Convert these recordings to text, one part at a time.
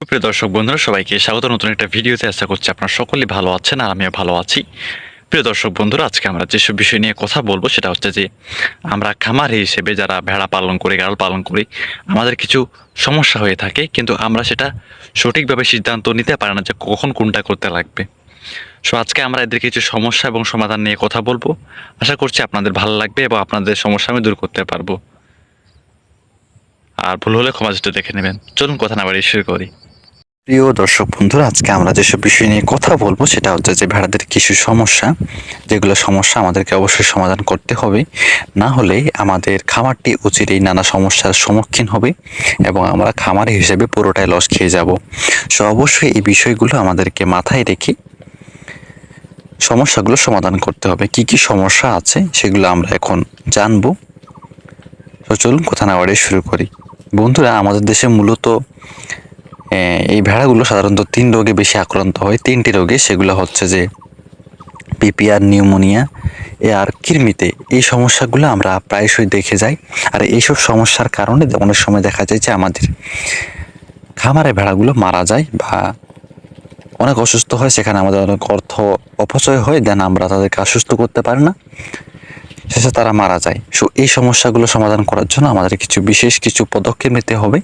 প্রিয় দর্শক বন্ধুরা, সবাইকে স্বাগত। নতুন একটা ভিডিওতে আশা করছি আপনারা সকলেই ভালো আছেন আর আমিও ভালো আছি। প্রিয় দর্শক বন্ধুরা, আজকে আমরা যেসব বিষয় নিয়ে কথা বলব সেটা হচ্ছে যে, আমরা খামারি হিসেবে যারা ভেড়া পালন করি, গাড়াল পালন করি, আমাদের কিছু সমস্যা হয়ে থাকে, কিন্তু আমরা সেটা সঠিকভাবে সিদ্ধান্ত নিতে পারি না যে কখন কোনটা করতে লাগবে। সো আজকে আমরা এদের কিছু সমস্যা এবং সমাধান নিয়ে কথা বলব। আশা করছি আপনাদের ভালো লাগবে এবং আপনাদের সমস্যা আমি দূর করতে পারব। আর ভুল হলে ক্ষমা দৃষ্টি দেখে নেবেন। চলুন কথা না বাড়িয়ে শুরু করি। প্রিয় দর্শক বন্ধুরা, আজকে আমরা যেসব বিষয় নিয়ে কথা বলব, সেটা হচ্ছে যে ভেড়াদের কিছু সমস্যা, যেগুলো সমস্যা আমাদেরকে অবশ্যই সমাধান করতে হবে। না হলে আমাদের খামারটি অচিরেই নানা সমস্যার সম্মুখীন হবে এবং আমরা খামার হিসেবে পুরোটাই লস খেয়ে যাব। সো অবশ্যই এই বিষয়গুলো আমাদেরকে মাথায় রেখে সমস্যাগুলো সমাধান করতে হবে। কি কি সমস্যা আছে সেগুলো আমরা এখন জানব। তো চলুন কথা না শুরু করি। বন্ধুরা, আমাদের দেশে মূলত এই ভেড়াগুলো সাধারণত তিন রোগে বেশি আক্রান্ত হয়। তিনটি রোগে, সেগুলো হচ্ছে যে পিপিআর, নিউমোনিয়া, এ আর কৃমিতে। এই সমস্যাগুলো আমরা প্রায়শই দেখে যাই। আর এইসব সমস্যার কারণে অনেক সময় দেখা যায় যে আমাদের খামারে ভেড়াগুলো মারা যায় বা অনেক অসুস্থ হয়, সেখানে আমাদের অনেক অর্থ অপচয় হয়, দেন আমরা তাদেরকে আশ্বস্ত করতে পারি না। শেষে তারা মারা যায়। সো এই সমস্যাগুলো সমাধান করার জন্য আমাদের কিছু বিশেষ কিছু পদক্ষেপ নিতে হবে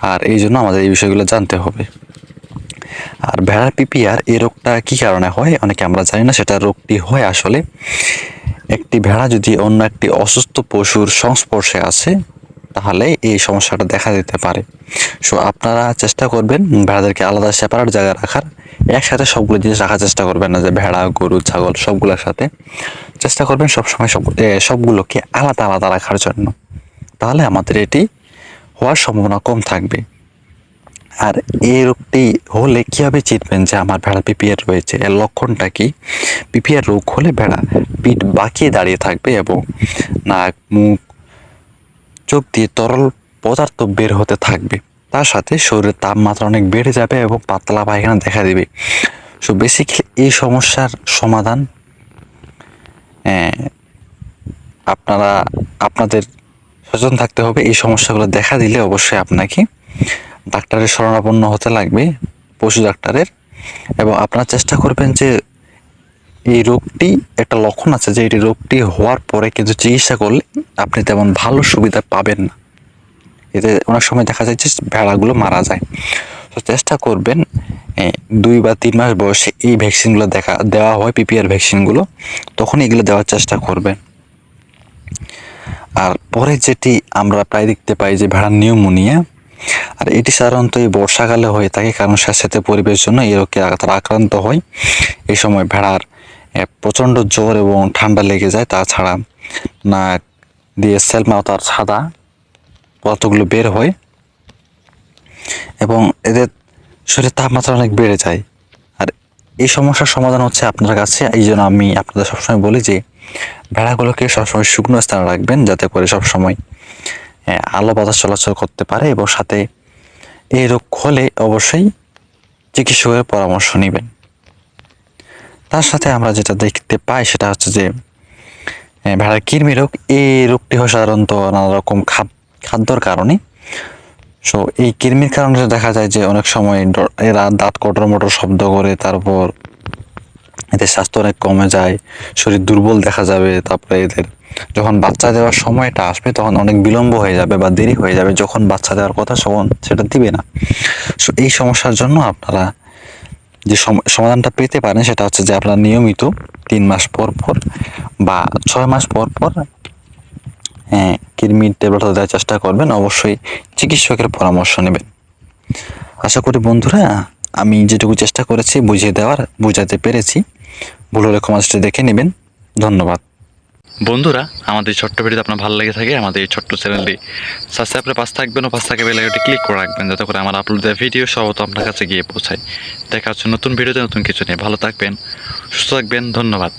আর এই জন্য আমাদের এই বিষয়গুলো জানতে হবে। আর ভেড়ার পিপিআর, এই রোগটা কী কারণে হয়? অনেকে আমরা জানি না সেটা রোগটি হয় আসলে। একটি ভেড়া যদি অন্য একটি অসুস্থ পশুর সংস্পর্শে আসে তাহলে এই সমস্যাটা দেখা দিতে পারে। সো আপনারা চেষ্টা করবেন ভেড়াদেরকে আলাদা সেপারেট জায়গায় রাখার, একসাথে সবগুলো জিনিস রাখার চেষ্টা করবেন না যে ভেড়া, গরু, ছাগল সবগুলোর সাথে চেষ্টা করবেন সবসময় সব সবগুলোকে আলাদা আলাদা রাখার জন্য। তাহলে আমাদের এটি হওয়ার সম্ভাবনা কম থাকবে। আর এই রোগটি হলে কীভাবে চিনবেন যে আমার ভেড়া পিপিআর রয়েছে? এর লক্ষণটা কি? পিপিআর রোগ হলে ভেড়া পিঠ বাঁকিয়ে দাঁড়িয়ে থাকবে এবং নাক, মুখ চোখ দিয়ে তরল পদার্থ বের হতে থাকবে। তার সাথে শরীরের তাপমাত্রা অনেক বেড়ে যাবে এবং পাতলা পায়খানা দেখা দেবে। সো বেসিক্যালি এই সমস্যার সমাধান আহ, আপনারা আপনাদের সচেতন থাকতে হবে। এই সমস্যাগুলো দেখা দিলে অবশ্যই আপনাকে ডাক্তারের শরণাপন্ন হতে লাগবে পশু ডাক্তারের। এবং আপনারা চেষ্টা করবেন যে এই রোগটি একটা লক্ষণ আছে যে এই রোগটি হওয়ার পরে কিন্তু চিকিৎসা করলে আপনি তেমন ভালো সুবিধা পাবেন না। এতে অনেক সময় দেখা যায় যে ভেড়াগুলো মারা যায়। তো চেষ্টা করবেন দুই বা তিন মাস বয়সে এই ভ্যাকসিনগুলো দেখা, দেওয়া হয়, পিপিআর ভ্যাকসিনগুলো, তখন এগুলো দেওয়ার চেষ্টা করবেন। আর পরে যেটি আমরা প্রায় দেখতে পাই যে ভেড়ার নিউমোনিয়া, আর এটি সাধারণত এই বর্ষাকালে হয়ে থাকে, কারণ স্যাঁতস্যাঁতে পরিবেশ জন্য এই রোগে তারা আক্রান্ত হয়। এই সময় ভেড়ার প্রচণ্ড জ্বর এবং ঠান্ডা লেগে যায়, তাছাড়া নাক দিয়ে সেলমাও তার সাদা পদার্থগুলো বের হয় এবং এদের শরীরের তাপমাত্রা অনেক বেড়ে যায়। আর এই সমস্যার সমাধান হচ্ছে আপনার কাছে, এই জন্য আমি আপনাদের সবসময় বলি যে ভেড়াগুলোকে সবসময় শুকনো স্থানে রাখবেন যাতে করে সবসময় আলো বাতাস চলাচল করতে পারে এবং সাথে এই রোগ হলে অবশ্যই চিকিৎসকের পরামর্শ নেবেন। তার সাথে আমরা যেটা দেখতে পাই সেটা হচ্ছে যে ভেড়ার কৃমি রোগ, এই রোগটি হয় সাধারণত নানা রকম খাদ- খাদ্যর কারণে। সো এই কৃমির কারণে দেখা যায় যে অনেক সময় এরা দাঁত কটর মটর শব্দ করে, তারপর এদের স্বাস্থ্য অনেক কমে যায়, শরীর দুর্বল দেখা যাবে, তারপরে এদের যখন বাচ্চা দেওয়ার সময়টা আসবে তখন অনেক বিলম্ব হয়ে যাবে বা দেরি হয়ে যাবে, যখন বাচ্চা দেওয়ার কথা তখন সেটা দিবে না। সো এই সমস্যার জন্য আপনারা যে সম- সমাধানটা পেতে পারেন সেটা হচ্ছে যে আপনার নিয়মিত তিন মাস পর পর বা ছয় মাস পর পর হ্যাঁ কৃমির ট্যাবলেট দেওয়ার চেষ্টা করবেন, অবশ্যই চিকিৎসকের পরামর্শ নেবেন। আশা করি বন্ধুরা, আমি যেটুকু চেষ্টা করেছি বুঝিয়ে দেওয়ার, বুঝাতে পেরেছি। ভুল হলে দেখে নেবেন। ধন্যবাদ। বন্ধুরা, আমাদের এই ছোট্ট ভিডিওতে আপনার ভালো লেগে থাকে, আমাদের এই ছোট্ট চ্যানেলটি সাবস্ক্রাইবের করে পাশ থাকবেন ও পাশ থাকে বেলাইটি ক্লিক করে রাখবেন যাতে করে আমার আপলোড দেওয়া ভিডিও সহত আপনার কাছে গিয়ে পৌঁছায়। দেখা হচ্ছে নতুন ভিডিওতে নতুন কিছু নিয়ে। ভালো থাকবেন, সুস্থ থাকবেন, ধন্যবাদ।